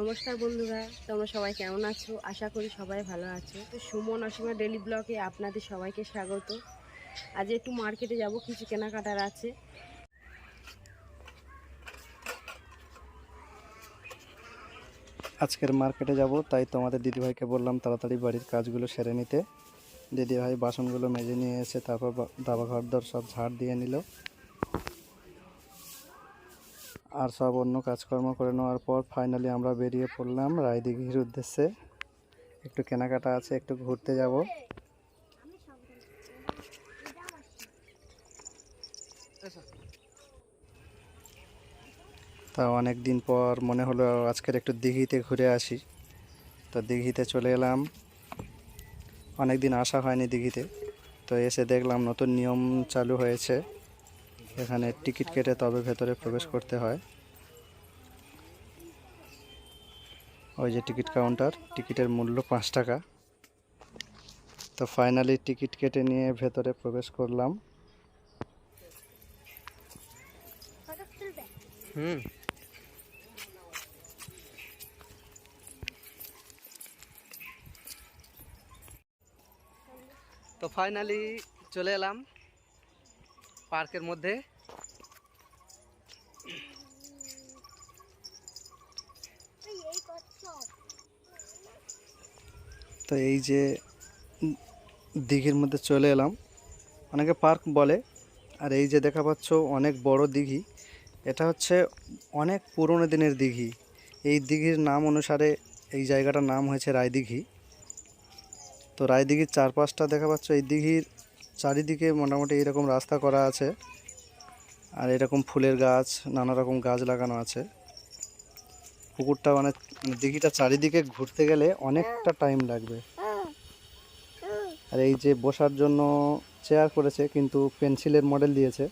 নমস্কার বন্ধুরা, তোমরা সবাই কেমন আছো? আশা করি সবাই ভালো আছো। তো সুমন অসীমা ডেলি ব্লগে আপনাদের সবাইকে স্বাগত। আজ একটু মার্কেটে যাব, কিছু কেনাকাটার আছে। আজকের মার্কেটে যাব, তাই তোমাদের দিদিভাইকে বললাম তাড়াতাড়ি বাড়ির কাজগুলো সেরে নিতে। দিদিভাই বাসনগুলো মেজে নিয়ে এসে তারপর দাবা ঘর দর সব ঝাড় দিয়ে নিল। আর সব অন্য কাজকর্ম করে নেওয়ার পর ফাইনালি আমরা বেরিয়ে পড়লাম রায়দিঘির উদ্দেশ্যে। একটু কেনাকাটা আছে, একটু ঘুরতে যাব। তা অনেক দিন পর মনে হলো আজকের একটু দিঘিতে ঘুরে আসি। তো দিঘিতে চলে এলাম। অনেক দিন আসা হয়নি দিঘিতে। তো এসে দেখলাম নতুন নিয়ম চালু হয়েছে। এখানে টিকিট কেটে তবে ভেতরে প্রবেশ করতে হয়। ওই যে টিকিট কাউন্টার, টিকিটের মূল্য পাঁচ টাকা। তো ফাইনালি টিকিট কেটে নিয়ে ভেতরে প্রবেশ করলাম। তো ফাইনালি চলে এলাম পার্কের মধ্যে। তো এই যে দিঘির মধ্যে চলে এলাম। অনেকে পার্ক বলে, আর এই যে দেখা পাচ্ছ অনেক বড় দিঘি। এটা হচ্ছে অনেক পুরনো দিনের দিঘি। এই দিঘির নাম অনুসারে এই জায়গাটার নাম হয়েছে রায়দিঘি। তো রায়দিঘির চারপাশটা দেখা পাচ্ছ, এই দিঘির চারিদিকে মোটামুটি এরকম রাস্তা করা আছে। আর এরকম ফুলের গাছ, নানা রকম গাছ লাগানো আছে। পুকুরটা মানে দিঘিটা চারিদিকে ঘুরতে গেলে অনেকটা টাইম লাগবে। আর এই যে বসার জন্য চেয়ার করেছে, কিন্তু পেন্সিলের মডেল দিয়েছে।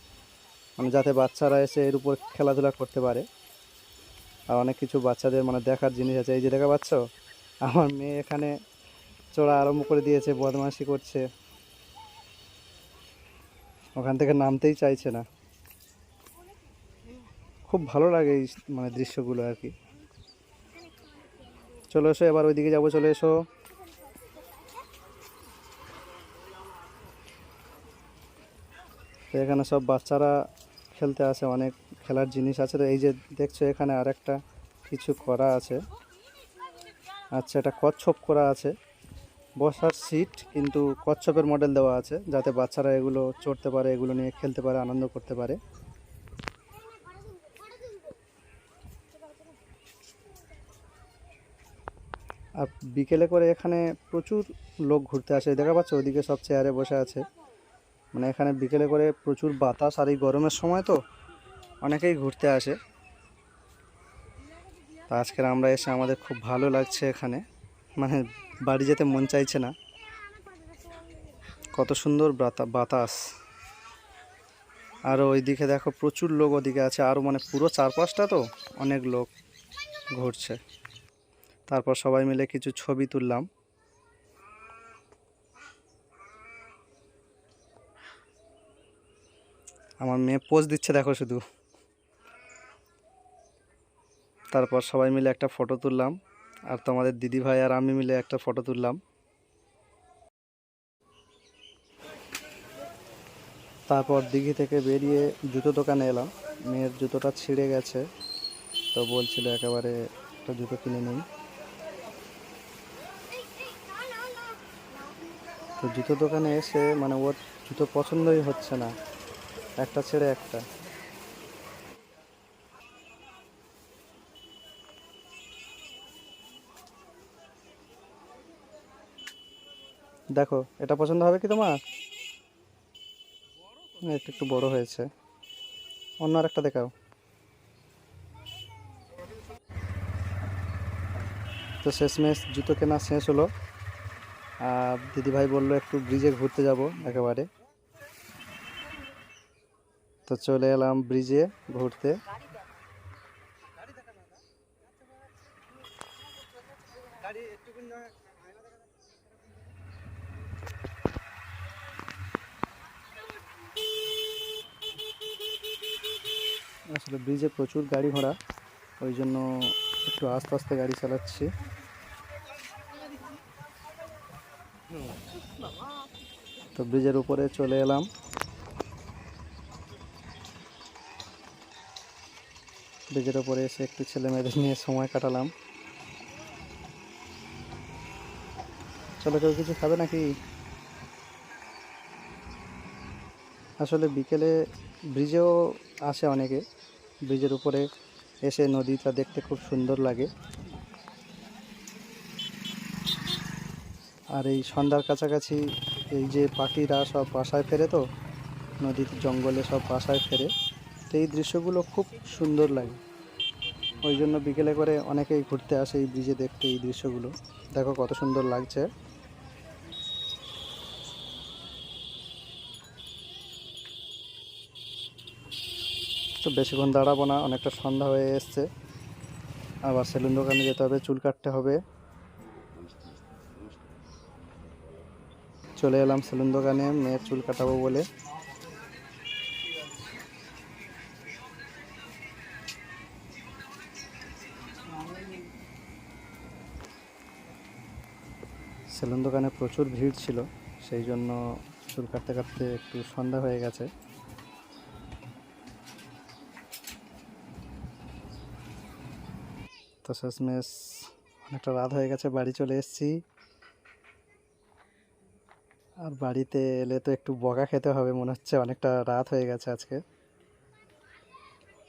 মানে যাতে বাচ্চারা এসে এর উপর খেলাধুলা করতে পারে। আর অনেক কিছু বাচ্চাদের মানে দেখার জিনিস আছে। এই যে দেখা পাচ্ছ? আমার মেয়ে এখানে চড়া আরম্ভ করে দিয়েছে, বদমাশি করছে। ওখান থেকে নামতেই চাইছে না। খুব ভালো লাগে এই মানে দৃশ্যগুলো আর কি। চলো এসো, এবার ওইদিকে যাব, চলে এসো। এখানে সব বাচ্চারা খেলতে আসে, অনেক খেলার জিনিস আছে। তো এই যে দেখছ এখানে আরেকটা, কিছু করা আছে। আচ্ছা এটা কচ্ছপ করা আছে। বসার সিট, কিন্তু কচ্ছপের মডেল দেওয়া আছে, যাতে বাচ্চারা এগুলো চড়তে পারে, এগুলো নিয়ে খেলতে পারে, আনন্দ করতে পারে। আর বিকেলে করে এখানে প্রচুর লোক ঘুরতে আসে। দেখা পাচ্ছ ওদিকে সব চেয়ারে বসে আছে। মানে এখানে বিকেলে করে প্রচুর বাতাস আর এই গরমের সময় তো অনেকেই ঘুরতে আসে। তা আজকের আমরা এসে আমাদের খুব ভালো লাগছে এখানে। মানে বাড়ি যেতে মন চাইছে না। কত সুন্দর বাতা- বাতাস। আর ওইদিকে দেখো প্রচুর লোক ওদিকে আছে। আরও মানে পুরো চারপাশটা তো অনেক লোক ঘুরছে। তারপর সবাই মিলে কিছু ছবি তুললাম। আমার মেয়ে পোজ দিচ্ছে, দেখো শুধু। তারপর সবাই মিলে একটা ফটো তুললাম, আর তোমাদের দিদি ভাই আর আমি মিলে একটা ফটো তুললাম। তারপর দিঘি থেকে বেরিয়ে জুতো দোকানে এলাম। মেয়ের জুতোটা ছিঁড়ে গেছে, তো বলছিল একেবারে একটা জুতো কিনে নিই। তো জুতো দোকানে এসে মানে ওর জুতো পছন্দই হচ্ছে না। একটা ছেড়ে একটা। দেখো, এটা পছন্দ হবে কি তোমার? একটু একটু বড় হয়েছে। অন্য আর একটা দেখাও। তো শেষমেশ জুতো কেনা শেষ হলো। আর দিদিভাই বলল একটু ব্রিজে ঘুরতে যাব একেবারে। তো চলে এলাম ব্রিজে ঘুরতে। আসলে ব্রিজে প্রচুর গাড়ি ঘোড়া, ওই জন্য একটু আস্তে আস্তে গাড়ি চালাচ্ছি। তো ব্রিজের উপরে চলে এলাম। ব্রিজের উপরে এসে একটু ছেলে মেয়েদের নিয়ে সময় কাটালাম। চলো, কেউ কিছু খাবে নাকি? আসলে বিকেলে ব্রিজেও আসে অনেকে। ব্রিজের উপরে এসে নদীটা দেখতে খুব সুন্দর লাগে। আর এই সন্ধ্যার কাছাকাছি এই যে পাখিরা সব বাসায় ফেরে তো, নদীর জঙ্গলে সব বাসায় ফেরে, তো এই দৃশ্যগুলো খুব সুন্দর লাগে। ওই জন্য বিকেলে করে অনেকেই ঘুরতে আসে এই ব্রিজে দেখতে এই দৃশ্যগুলো। দেখো কত সুন্দর লাগছে। তো বেশিক্ষণ দাঁড়াবো না, অনেকটা সন্ধ্যা হয়ে এসছে। আবার সেলুন দোকানে যেতে হবে, চুল কাটতে হবে। চলে এলাম সেলুন দোকানে, মেয়ের চুল কাটাবো বলে। সেলুন দোকানে প্রচুর ভিড় ছিল, সেই জন্য চুল কাটতে কাটতে একটু সন্ধ্যা হয়ে গেছে। তো শেষমেশ অনেকটা রাত হয়ে গেছে, বাড়ি চলে এসেছি। আর বাড়িতে এলে তো একটু বকা খেতে হবে, মনে হচ্ছে অনেকটা রাত হয়ে গেছে আজকে।